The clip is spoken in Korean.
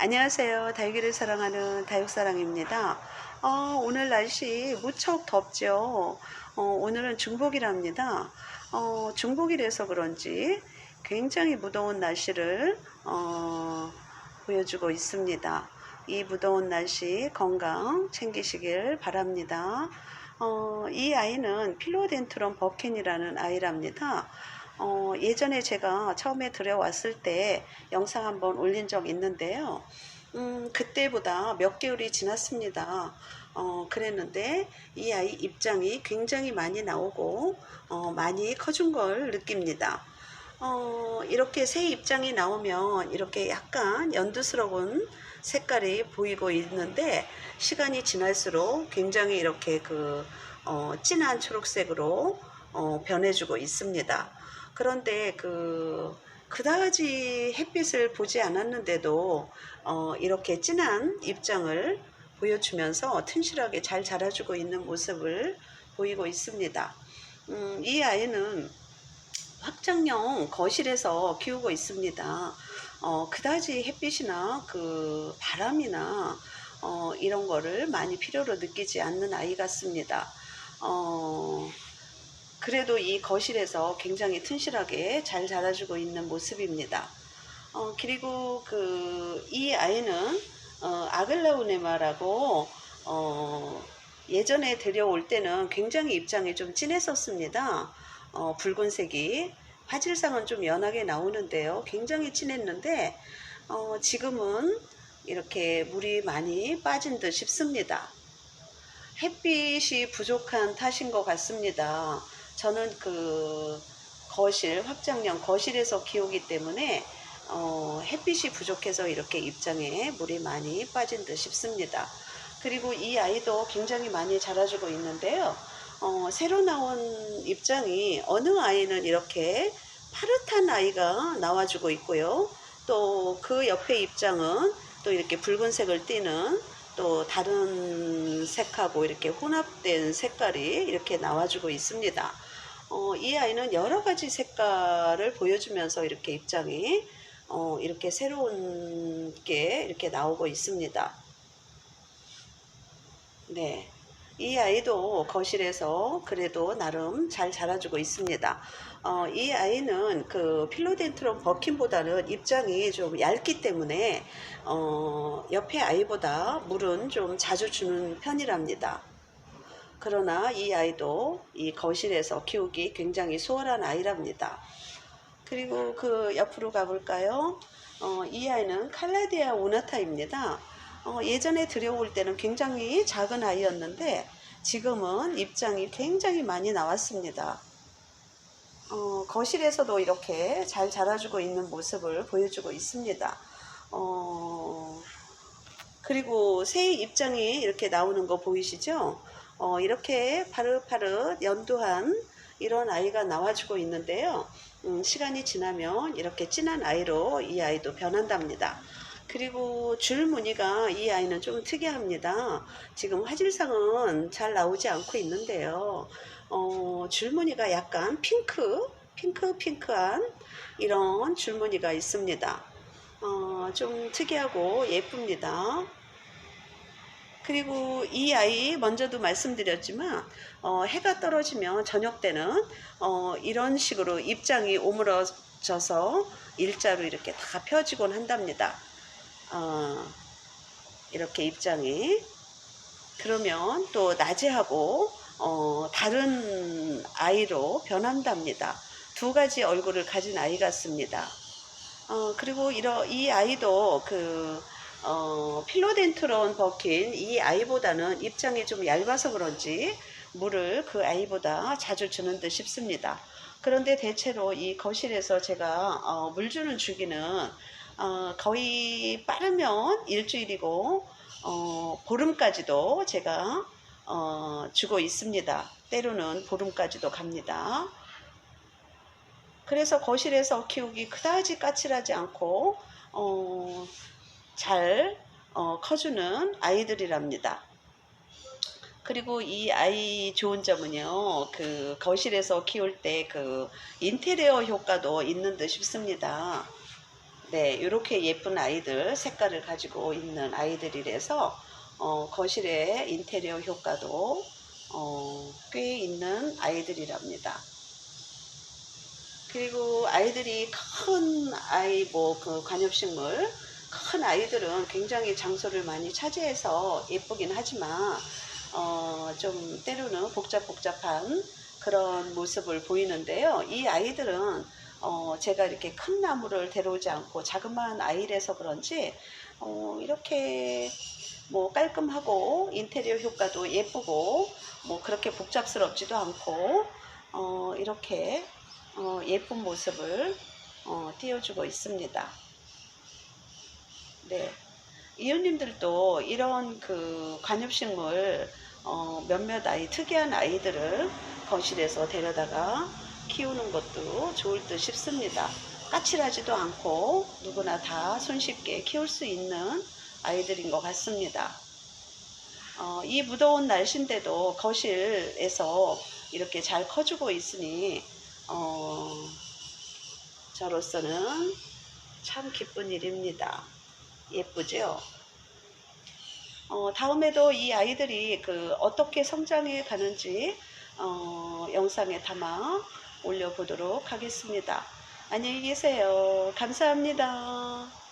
안녕하세요. 다육이를 사랑하는 다육사랑입니다. 어, 오늘 날씨 무척 덥죠. 어, 오늘은 중복이랍니다. 어, 중복이라서 그런지 굉장히 무더운 날씨를 어, 보여주고 있습니다. 이 무더운 날씨 건강 챙기시길 바랍니다. 어, 이 아이는 필로덴트론 버켄이라는 아이랍니다. 어, 예전에 제가 처음에 들여왔을 때 영상 한번 올린 적 있는데요. 음, 그때보다 몇 개월이 지났습니다. 어, 그랬는데 이 아이 입장이 굉장히 많이 나오고 어, 많이 커준 걸 느낍니다. 어, 이렇게 새 입장이 나오면 이렇게 약간 연두스러운 색깔이 보이고 있는데 시간이 지날수록 굉장히 이렇게 그 어, 진한 초록색으로 어, 변해주고 있습니다. 그런데 그 그다지 햇빛을 보지 않았는데도 어, 이렇게 진한 입장을 보여주면서 튼실하게 잘 자라주고 있는 모습을 보이고 있습니다. 음, 이 아이는 확장형 거실에서 키우고 있습니다. 어, 그다지 햇빛이나 그 바람이나 어, 이런 거를 많이 필요로 느끼지 않는 아이 같습니다. 어, 그래도 이 거실에서 굉장히 튼실하게 잘 자라주고 있는 모습입니다. 어, 그리고 그 이 아이는 어, 아글라우네마라고 어, 예전에 들여올 때는 굉장히 입장이 좀 진했었습니다. 어, 붉은색이 화질상은 좀 연하게 나오는데요. 굉장히 진했는데 어, 지금은 이렇게 물이 많이 빠진 듯 싶습니다. 햇빛이 부족한 탓인 것 같습니다. 저는 그 거실, 확장형 거실에서 키우기 때문에 어, 햇빛이 부족해서 이렇게 입장에 물이 많이 빠진 듯 싶습니다. 그리고 이 아이도 굉장히 많이 자라주고 있는데요. 어, 새로 나온 입장이 어느 아이는 이렇게 파릇한 아이가 나와주고 있고요. 또 그 옆에 입장은 또 이렇게 붉은색을 띠는 또 다른 색하고 이렇게 혼합된 색깔이 이렇게 나와주고 있습니다. 어, 이 아이는 여러 가지 색깔을 보여주면서 이렇게 입장이 어, 이렇게 새로운 게 이렇게 나오고 있습니다. 네. 이 아이도 거실에서 그래도 나름 잘 자라주고 있습니다. 어, 이 아이는 그 필로덴트론 버킨보다는 입장이 좀 얇기 때문에 어, 옆에 아이보다 물은 좀 자주 주는 편이랍니다. 그러나 이 아이도 이 거실에서 키우기 굉장히 수월한 아이랍니다. 그리고 그 옆으로 가볼까요? 어, 이 아이는 칼라디아 오나타입니다. 어, 예전에 들여올 때는 굉장히 작은 아이였는데 지금은 입장이 굉장히 많이 나왔습니다. 어, 거실에서도 이렇게 잘 자라주고 있는 모습을 보여주고 있습니다. 어, 그리고 새 입장이 이렇게 나오는 거 보이시죠? 어, 이렇게 파릇파릇 연두한 이런 아이가 나와주고 있는데요. 음, 시간이 지나면 이렇게 진한 아이로 이 아이도 변한답니다. 그리고 줄 무늬가 이 아이는 좀 특이합니다. 지금 화질상은 잘 나오지 않고 있는데요. 어, 줄무늬가 약간 핑크, 핑크, 핑크한 이런 줄무늬가 있습니다. 어, 좀 특이하고 예쁩니다. 그리고 이 아이 먼저도 말씀드렸지만 어, 해가 떨어지면 저녁 때는 어, 이런 식으로 입장이 오므러져서 일자로 이렇게 다 펴지곤 한답니다. 어, 이렇게 입장이 그러면 또 낮에 하고 어, 다른 아이로 변한답니다. 두 가지 얼굴을 가진 아이 같습니다. 어, 그리고 이러, 이 아이도 그 어, 필로덴트론 버킨 이 아이보다는 입장이 좀 얇아서 그런지 물을 그 아이보다 자주 주는 듯 싶습니다. 그런데 대체로 이 거실에서 제가 어, 물 주는 주기는 어, 거의 빠르면 일주일이고 어, 보름까지도 제가 어, 주고 있습니다. 때로는 보름까지도 갑니다. 그래서 거실에서 키우기 그다지 까칠하지 않고 어, 잘 어, 커주는 아이들이랍니다. 그리고 이 아이 좋은 점은요, 그 거실에서 키울 때 그 인테리어 효과도 있는 듯 싶습니다. 네, 이렇게 예쁜 아이들 색깔을 가지고 있는 아이들이라서 어, 거실에 인테리어 효과도 어, 꽤 있는 아이들이랍니다. 그리고 아이들이 큰 아이 뭐 그 관엽식물 큰 아이들은 굉장히 장소를 많이 차지해서 예쁘긴 하지만 어, 좀 때로는 복잡복잡한 그런 모습을 보이는데요. 이 아이들은 어, 제가 이렇게 큰 나무를 데려오지 않고 자그마한 아이라서 그런지 어, 이렇게 뭐 깔끔하고 인테리어 효과도 예쁘고 뭐 그렇게 복잡스럽지도 않고 어, 이렇게 어, 예쁜 모습을 어, 띄워주고 있습니다. 네. 이웃님들도 이런 그 관엽식물 어, 몇몇 아이 특이한 아이들을 거실에서 데려다가 키우는 것도 좋을 듯 싶습니다. 까칠하지도 않고 누구나 다 손쉽게 키울 수 있는 아이들인 것 같습니다. 어, 이 무더운 날씨인데도 거실에서 이렇게 잘 커주고 있으니 어, 저로서는 참 기쁜 일입니다. 예쁘죠? 어, 다음에도 이 아이들이 그 어떻게 성장해 가는지 어, 영상에 담아 올려보도록 하겠습니다. 안녕히 계세요. 감사합니다.